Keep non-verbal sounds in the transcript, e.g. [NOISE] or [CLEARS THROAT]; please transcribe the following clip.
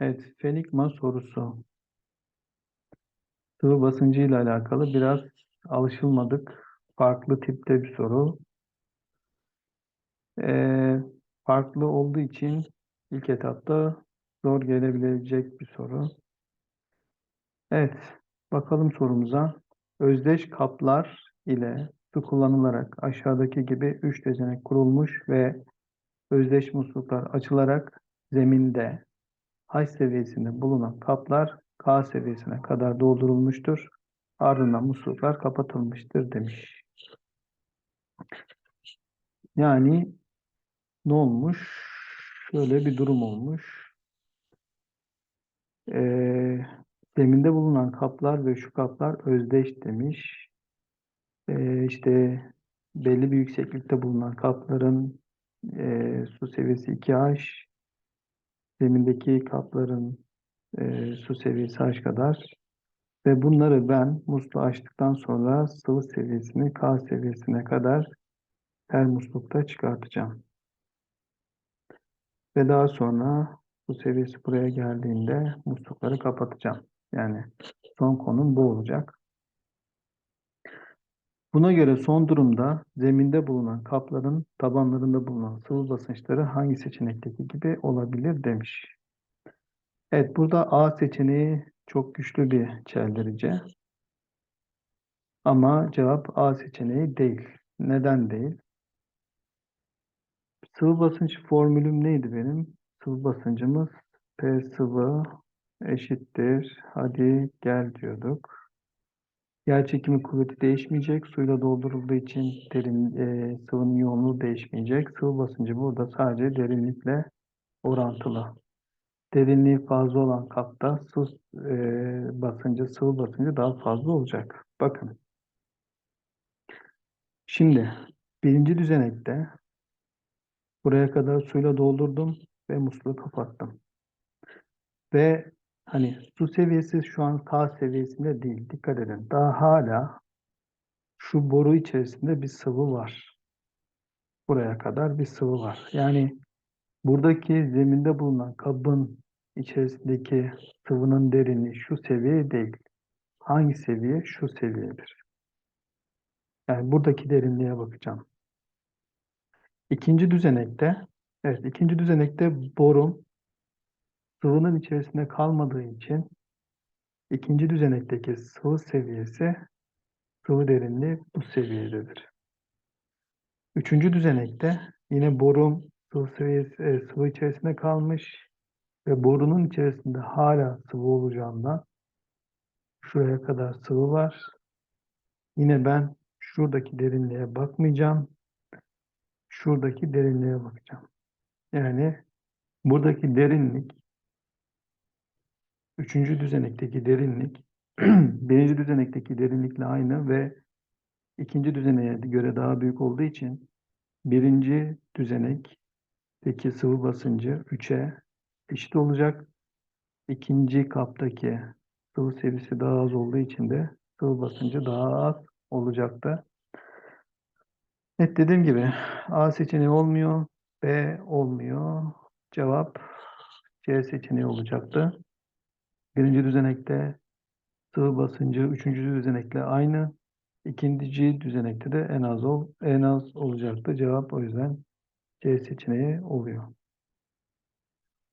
Evet, Fenikma sorusu. Sıvı basıncı ile alakalı biraz alışılmadık, farklı tipte bir soru. Ee, farklı olduğu için ilk etapta zor gelebilecek bir soru. Evet, bakalım sorumuza. Özdeş kaplar ile su kullanılarak aşağıdaki gibi üç düzenek kurulmuş ve özdeş musluklar açılarak zeminde H seviyesinde bulunan kaplar K seviyesine kadar doldurulmuştur. Ardından musluklar kapatılmıştır demiş. Yani ne olmuş? Şöyle bir durum olmuş. Ee, zeminde bulunan kaplar ve şu kaplar özdeş demiş. Ee, işte belli bir yükseklikte bulunan kapların e, su seviyesi 2H, zemindeki kapların e, su seviyesi H kadar ve bunları ben musluğu açtıktan sonra sıvı seviyesini K seviyesine kadar her muslukta çıkartacağım. Ve daha sonra su seviyesi buraya geldiğinde muslukları kapatacağım. Yani son konum bu olacak. Buna göre son durumda zeminde bulunan kapların tabanlarında bulunan sıvı basınçları hangi seçenekteki gibi olabilir demiş. Evet burada A seçeneği çok güçlü bir çeldirici. Ama cevap A seçeneği değil. Neden değil? Sıvı basınç formülüm neydi benim? Sıvı basıncımız P sıvı eşittir. Hadi gel diyorduk. Yer çekimi kuvveti değişmeyecek. Suyla doldurulduğu için derin, e, sıvının yoğunluğu değişmeyecek. Sıvı basıncı burada sadece derinlikle orantılı. Derinliği fazla olan kapta su e, basıncı, sıvı basıncı daha fazla olacak. Bakın. Şimdi birinci düzenekte buraya kadar suyla doldurdum ve musluğu kapattım. Ve hani su seviyesi şu an K seviyesinde değil. Dikkat edin. Daha hala şu boru içerisinde bir sıvı var. Buraya kadar bir sıvı var. Yani buradaki zeminde bulunan kabın içerisindeki sıvının derinliği şu seviye değil. Hangi seviye? Şu seviyedir. Yani buradaki derinliğe bakacağım. İkinci düzenekte, evet ikinci düzenekte borum sıvının içerisinde kalmadığı için ikinci düzenekteki sıvı seviyesi sıvı derinliği bu seviyededir. Üçüncü düzenekte yine borum sıvı seviyesi e, sıvı içerisinde kalmış ve borunun içerisinde hala sıvı olacağından şuraya kadar sıvı var. Yine ben şuradaki derinliğe bakmayacağım. Şuradaki derinliğe bakacağım. Yani buradaki derinlik üçüncü düzenekteki derinlik [CLEARS THROAT] birinci düzenekteki derinlikle aynı ve ikinci düzeneğe göre daha büyük olduğu için birinci düzenekteki sıvı basıncı 3'e eşit olacak. İkinci kaptaki sıvı seviyesi daha az olduğu için de sıvı basıncı daha az olacaktı. Evet dediğim gibi A seçeneği olmuyor, B olmuyor. Cevap C seçeneği olacaktı. Birinci düzenekte sıvı basıncı üçüncü düzenekle aynı. İkinci düzenekte de en az ol, en az olacaktı. Cevap o yüzden C seçeneği oluyor.